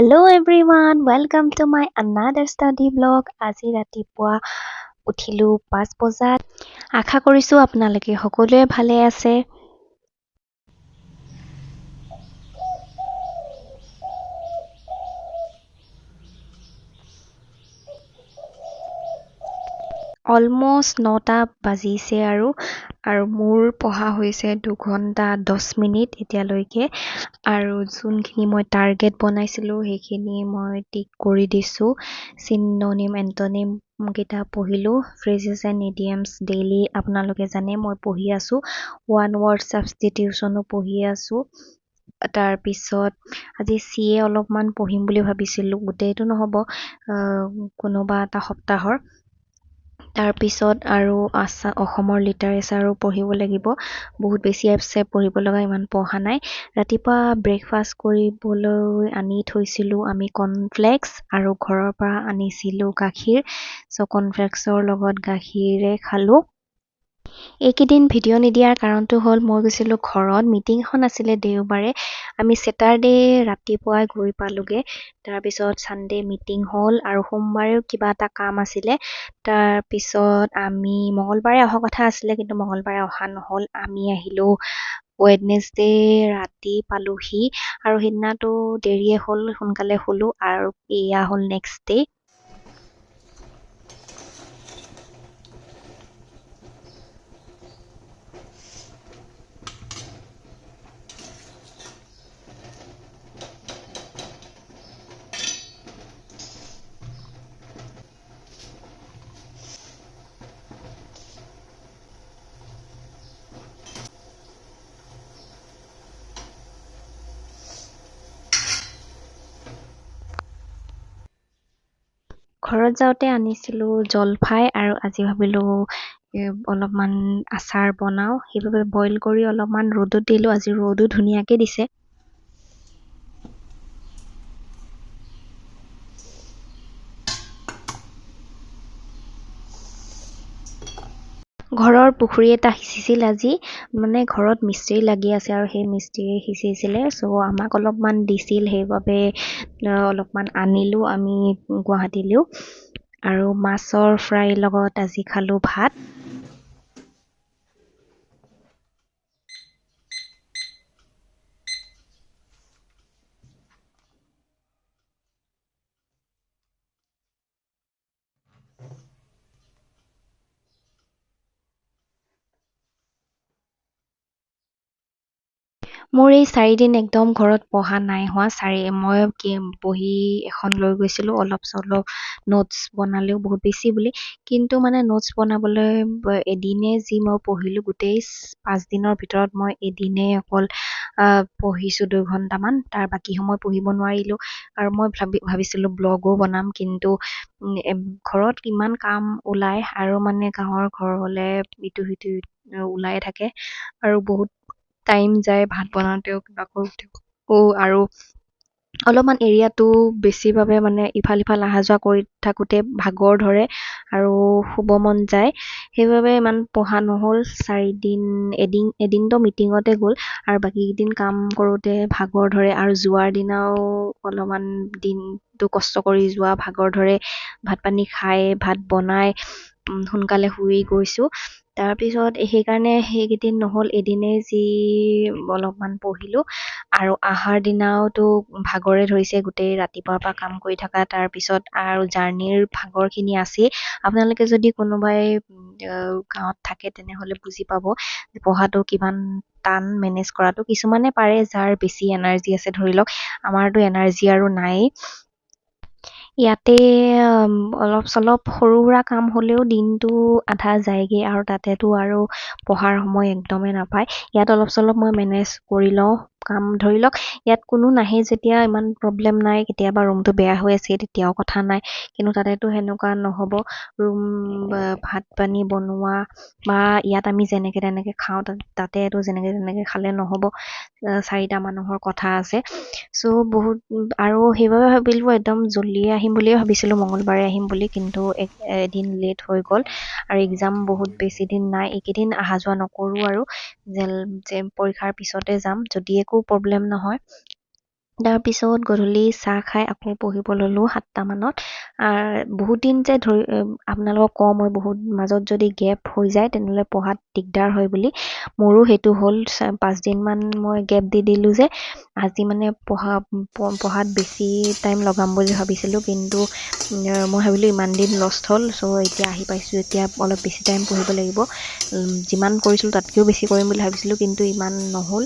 Hello' everyone welcome to my another study blog আজি ৰাতিপুৱা উঠিলোঁ পাঁচ বজাত। আশা কৰিছোঁ আপোনালোকে সকলোৱে ভালে আছে। অলমষ্ট নটা বাজিছে আৰু আৰু মোৰ পঢ়া হৈছে দুঘণ্টা দহ মিনিট এতিয়ালৈকে। আৰু যোনখিনি মই টাৰ্গেট বনাইছিলোঁ সেইখিনি মই টিক কৰি দিছোঁ। চিননিম এণ্টনিমকেইটা পঢ়িলোঁ। ফ্ৰেজেছ এণ্ড ইডিয়ামছ ডেইলি আপোনালোকে জানে মই পঢ়ি আছোঁ। ওৱান ৱৰ্ড ছাবষ্টিটিউশ্যনো পঢ়ি আছোঁ। তাৰপিছত আজি চি এ অলপমান পঢ়িম বুলি ভাবিছিলোঁ গোটেইটো নহ'ব কোনোবা এটা সপ্তাহৰ। তাৰপিছত আৰু আছা অসমৰ লিটাৰেচাৰো পঢ়িব লাগিব। বহুত বেছি আছে পঢ়িব লগা ইমান পঢ়া নাই। ৰাতিপুৱা ব্ৰেকফাষ্ট কৰিবলৈ আনি থৈছিলোঁ আমি কৰ্ণফ্লেক্স আৰু ঘৰৰ পৰা আনিছিলোঁ গাখীৰ। চ' কৰ্ণফ্লেক্সৰ লগত গাখীৰে খালোঁ। এইকেইদিন ভিডিঅ' নিদিয়াৰ কাৰণটো হ'ল মই গৈছিলোঁ ঘৰত মিটিং এখন আছিলে দেওবাৰে। আমি ছেটাৰডে ৰাতিপুৱাই গৈ পালোঁগৈ। তাৰপিছত ছানডে মিটিং হ'ল আৰু সোমবাৰেও কিবা এটা কাম আছিলে। তাৰপিছত আমি মঙলবাৰে অহা কথা আছিলে কিন্তু মঙলবাৰে অহা নহ'ল। আমি আহিলোঁ ৱেডনেছডে ৰাতি পালোঁহি। আৰু সেইদিনাটো দেৰিয়ে হ'ল সোনকালে শুলোঁ আৰু এয়া হ'ল নেক্সট ডে' ঘৰত যাওঁতে আনিছিলোঁ জলফাই আৰু আজি ভাবিলোঁ অলপমান আচাৰ বনাওঁ। সেইবাবে বইল কৰি অলপমান ৰ'দত দিলোঁ। আজি ৰ'দো ধুনীয়াকৈ দিছে। ঘৰৰ পুখুৰী এটা সিঁচিছিল আজি। মানে ঘৰত মিস্ত্ৰী লাগি আছে আৰু সেই মিস্ত্ৰীয়ে সিঁচিছিলে। চ' আমাক অলপমান দিছিল সেইবাবে অলপমান আনিলোঁ আমি গুৱাহাটীলৈও। আৰু মাছৰ ফ্ৰাইৰ লগত আজি খালোঁ ভাত। মোৰ এই চাৰিদিন একদম ঘৰত পঢ়া নাই হোৱা চাৰি মই বহি এখন লৈ গৈছিলোঁ অলপ চলপ নোটছ বনালেও বহুত বেছি বুলি। কিন্তু মানে নোটছ বনাবলৈ এদিনে যি মই পঢ়িলোঁ গোটেই পাঁচদিনৰ ভিতৰত মই এদিনেই অকল পঢ়িছোঁ দুঘণ্টামান তাৰ বাকী সময় পঢ়িব নোৱাৰিলোঁ। আৰু মই ভাবি ভাবিছিলোঁ ব্লগো বনাম কিন্তু ঘৰত কিমান কাম ওলায় আৰু মানে গাঁৱৰ ঘৰ হ'লে ইটো সিটো ওলাই থাকে। আৰু বহুত টাইম যায় ভাত বনাওঁতেও কিবা কৰোঁতেও। আৰু অলপমান এৰিয়াটো বেছিভাৱে মানে ইফাল সিফাল অহা যোৱা কৰি থাকোঁতে ভাগৰ ধৰে আৰু শুব মন যায়। সেইবাবে ইমান পঢ়া নহ'ল। চাৰিদিন এদিন এদিনটো মিটিঙতে গ'ল আৰু বাকীকেইদিন কাম কৰোঁতে ভাগৰ ধৰে আৰু যোৱাৰ দিনাও অলপমান দিনটো কষ্ট কৰি যোৱা ভাগৰ ধৰে ভাত পানী খাই ভাত বনাই সোনকালে শুই গৈছোঁ। তাৰপিছত সেইকাৰণে সেইকেইদিন নহ'ল। এদিনেই যি অলপমান পঢ়িলোঁ আৰু অহাৰ দিনাওতো ভাগৰে ধৰিছে গোটেই ৰাতিপুৱাৰ পৰা কাম কৰি থকা। তাৰপিছত আৰু জাৰ্ণিৰ ভাগৰখিনি আছেই। আপোনালোকে যদি কোনোবাই গাঁৱত থাকে তেনেহ'লে বুজি পাব পঢ়াটো কিমান টান মেনেজ কৰাটো। কিছুমানে পাৰে যাৰ বেছি এনাৰ্জি আছে ধৰি লওক আমাৰতো এনাৰ্জি আৰু নায়েই। ইয়াতে অলপ চলপ সৰু সুৰা কাম হ'লেও দিনটো আধা যায়গৈ আৰু তাতেতো আৰু পঢ়াৰ সময় একদমেই নাপায়। ইয়াত অলপ চলপ মই মেনেজ কৰি লওঁ। কাম ধৰি লওক ইয়াত কোনো নাহে যেতিয়া ইমান প্ৰব্লেম নাই কেতিয়াবা ৰুমটো বেয়া হৈ আছে তেতিয়াও কথা নাই কিন্তু তাতেতো সেনেকুৱা নহ'ব। ৰুম ভাত পানী বনোৱা বা ইয়াত আমি যেনেকৈ তেনেকৈ খাওঁ তাতেতো যেনেকৈ তেনেকৈ খালে নহ'ব চাৰিটা মানুহৰ কথা আছে। চ' বহুত আৰু সেইবাবে ভাবিলোঁ একদম জল্দিয়ে আহিম বুলিয়ে ভাবিছিলোঁ মঙলবাৰে আহিম বুলি কিন্তু এদিন লেট হৈ গ'ল আৰু এক্সাম বহুত বেছি দিন নাই এইকেইদিন অহা যোৱা নকৰোঁ আৰু যে পৰীক্ষাৰ পিছতে যাম যদি একো প্ৰব্লেম নহয়। তাৰপিছত গধূলি চাহ খাই আকৌ পঢ়িব ল'লোঁ সাতটামানত বহুত দিন যে ধৰি আপোনালোকক কওঁ মই বহুত মাজত যদি গেপ হৈ যায় তেনেহ'লে পঢ়াত দিগদাৰ হয় বুলি। মোৰো সেইটো হ'ল পাঁচদিনমান মই গেপ দি দিলোঁ যে আজি মানে পঢ়া পঢ়াত বেছি টাইম লগাম বুলি ভাবিছিলোঁ কিন্তু মই ভাবিলোঁ ইমান দিন লষ্ট হ'ল ছ' এতিয়া আহি পাইছোঁ এতিয়া অলপ বেছি টাইম পঢ়িব লাগিব। যিমান কৰিছিলোঁ তাতকৈও বেছি কৰিম বুলি ভাবিছিলোঁ কিন্তু ইমান নহ'ল।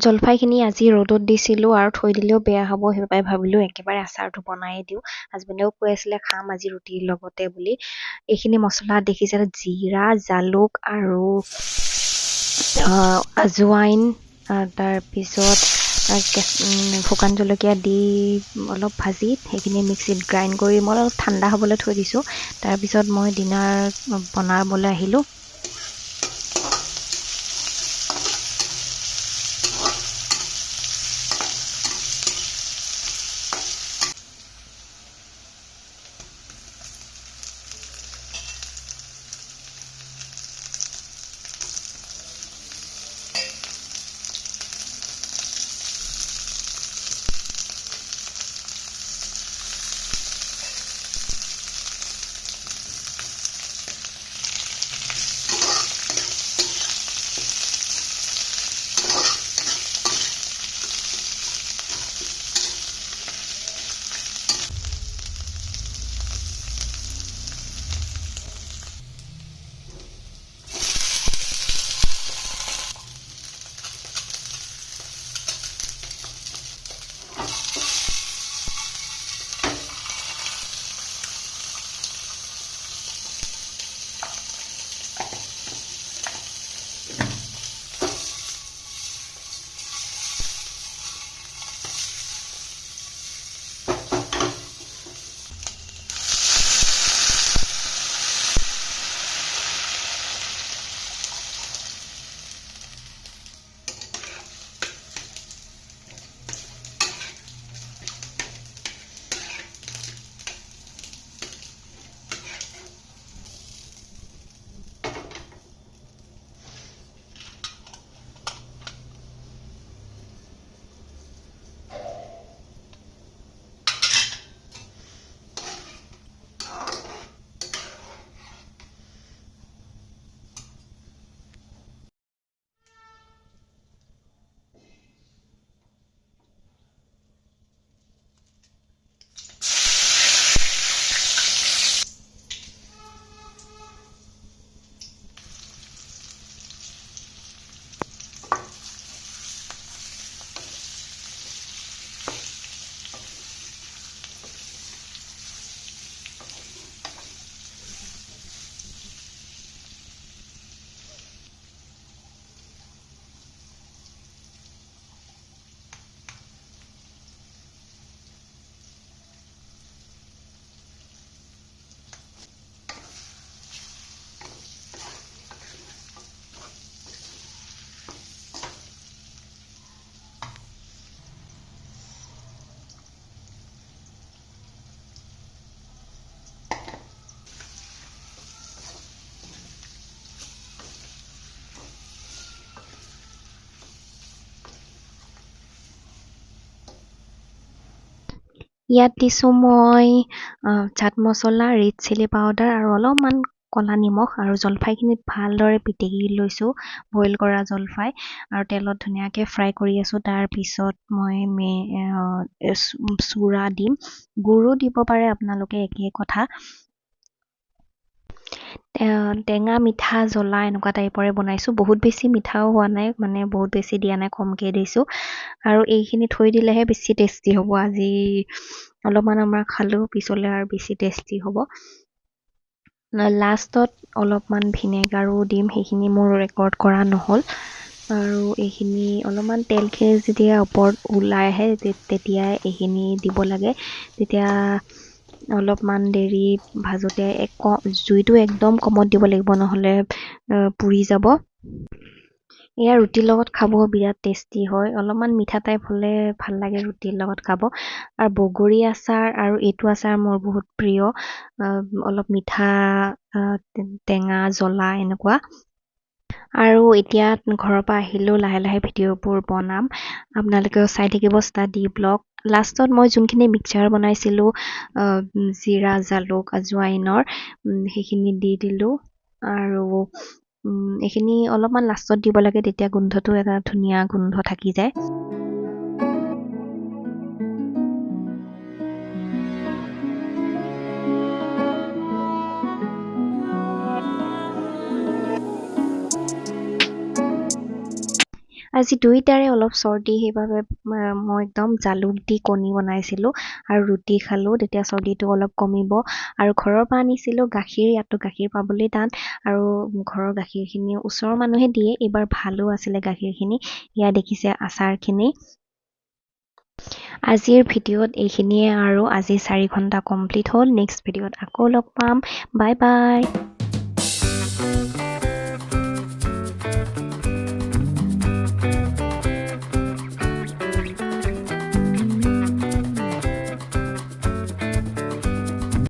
জলফাইখিনি আজি ৰ'দত দিছিলোঁ আৰু থৈ দিলেও বেয়া হ'ব সেইবাবে ভাবিলোঁ একেবাৰে আচাৰটো বনায়ে দিওঁ। হাজবেণ্ডেও কৈ আছিলে খাম আজি ৰুটিৰ লগতে বুলি। এইখিনি মছলা দেখিছে জিৰা জালুক আৰু আজৱাইন তাৰপিছত শুকান জলকীয়া দি অলপ ভাজি সেইখিনি মিক্সিত গ্ৰাইণ্ড কৰি মই অলপ ঠাণ্ডা হ'বলৈ থৈ দিছোঁ। তাৰপিছত মই ডিনাৰ বনাবলৈ আহিলোঁ। ইয়াত দিছোঁ মই চাট মছলা ৰেড চিলি পাউডাৰ আৰু অলপমান ক'লা নিমখ আৰু জলফাইখিনিত ভালদৰে পিটিকি লৈছোঁ বইল কৰা জলফাই আৰু তেলত ধুনীয়াকৈ ফ্ৰাই কৰি আছোঁ। তাৰপিছত মই মে চুৰা দিম। গুড়ো দিব পাৰে আপোনালোকে একেই কথা। টেঙা মিঠা জ্বলা এনেকুৱা টাইপৰে বনাইছোঁ। বহুত বেছি মিঠাও হোৱা নাই মানে বহুত বেছি দিয়া নাই কমকৈ দিছোঁ। আৰু এইখিনি থৈ দিলেহে বেছি টেষ্টি হ'ব। আজি অলপমান আমাৰ খালেও পিছলৈ আৰু বেছি টেষ্টি হ'ব। লাষ্টত অলপমান ভিনেগাৰো দিম সেইখিনি মোৰ ৰেকৰ্ড কৰা নহ'ল। আৰু এইখিনি অলপমান তেলখিনি যেতিয়া ওপৰত ওলাই আহে তেতিয়াই এইখিনি দিব লাগে। তেতিয়া অলপমান দেৰি ভাজোঁতে এক জুইটো একদম কমত দিব লাগিব নহ'লে পুৰি যাব। এয়া ৰুটিৰ লগত খাব বিৰাট টেষ্টি হয়। অলপমান মিঠা টাইপ হ'লে ভাল লাগে ৰুটিৰ লগত খাব। আৰু বগৰী আচাৰ আৰু এইটো আচাৰ মোৰ বহুত প্ৰিয়। অলপ মিঠা টেঙা জ্বলা এনেকুৱা। আৰু এতিয়া ঘৰৰ পৰা আহিলেও লাহে লাহে ভিডিঅ'বোৰ বনাম। আপোনালোকেও চাই থাকিব ষ্টাডি ব্লগ লাষ্টত মই যোনখিনি মিক্সাৰ বনাইছিলোঁ জিৰা জালুক আজৱাইনৰ সেইখিনি দি দিলোঁ আৰু এইখিনি অলপমান লাষ্টত দিব লাগে তেতিয়া গোন্ধটো এটা ধুনীয়া গোন্ধ থাকি যায়। আজি দুইটাৰে অলপ চৰ্দি সেইবাবে মই একদম জালুক দি কণী বনাইছিলোঁ আৰু ৰুটি খালোঁ। তেতিয়া চৰ্দিটো অলপ কমিব। আৰু ঘৰৰ পৰা আনিছিলোঁ গাখীৰ ইয়াতো গাখীৰ পাবলৈ টান। আৰু ঘৰৰ গাখীৰখিনি ওচৰৰ মানুহে দিয়ে। এইবাৰ ভালো আছিলে গাখীৰখিনি। ইয়া দেখিছে আচাৰখিনি। আজিৰ ভিডিঅ'ত এইখিনিয়ে আৰু আজি চাৰি ঘণ্টা কমপ্লিট হ'ল। নেক্সট ভিডিঅ'ত আকৌ লগ পাম। Bye bye.